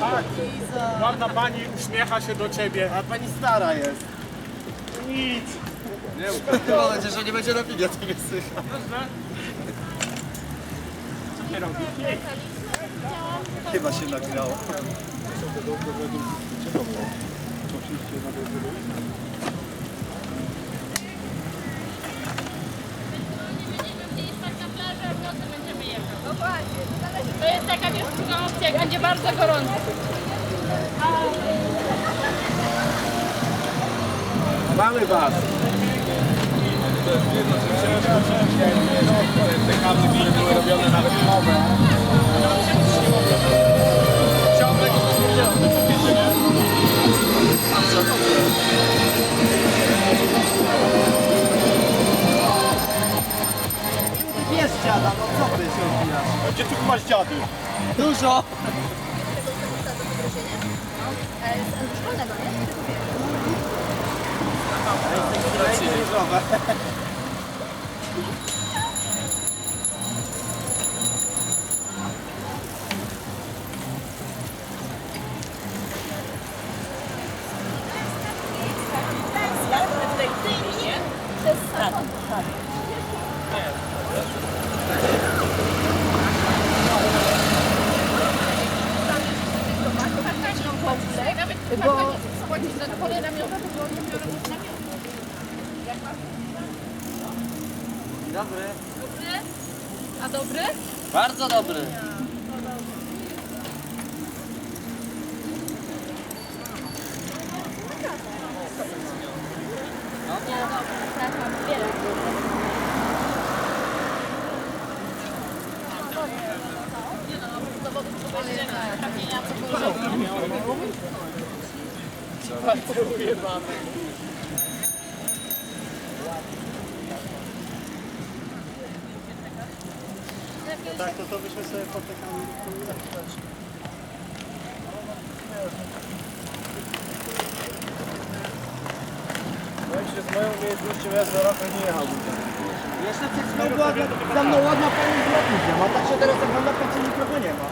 Tak, ładna pani uśmiecha się do ciebie. A pani stara jest. Nic. Nie, mam nadzieję, że nie będzie na filmie tego słychać. Co się robi? Chyba się nagrało. To jest taka wiesz, druga opcja, jak będzie bardzo gorąco. Mamy was. Te kable, które były robione na reklamy. Się odbinasz? Gdzie tu masz dziady? Dużo. Różowe. Bo chodzić na pole namiotowe, to oni biorą namiot. Dobry. Dobry? A dobry? Bardzo dobry. Tak, to to byśmy sobie potykali. Z moją umiejętnością ja za rokiem nie jechałbym. Jeszcze przed chwilą za mną ładna pani z lotnictwa, a tak się teraz ogląda, w końcu nikogo nie ma.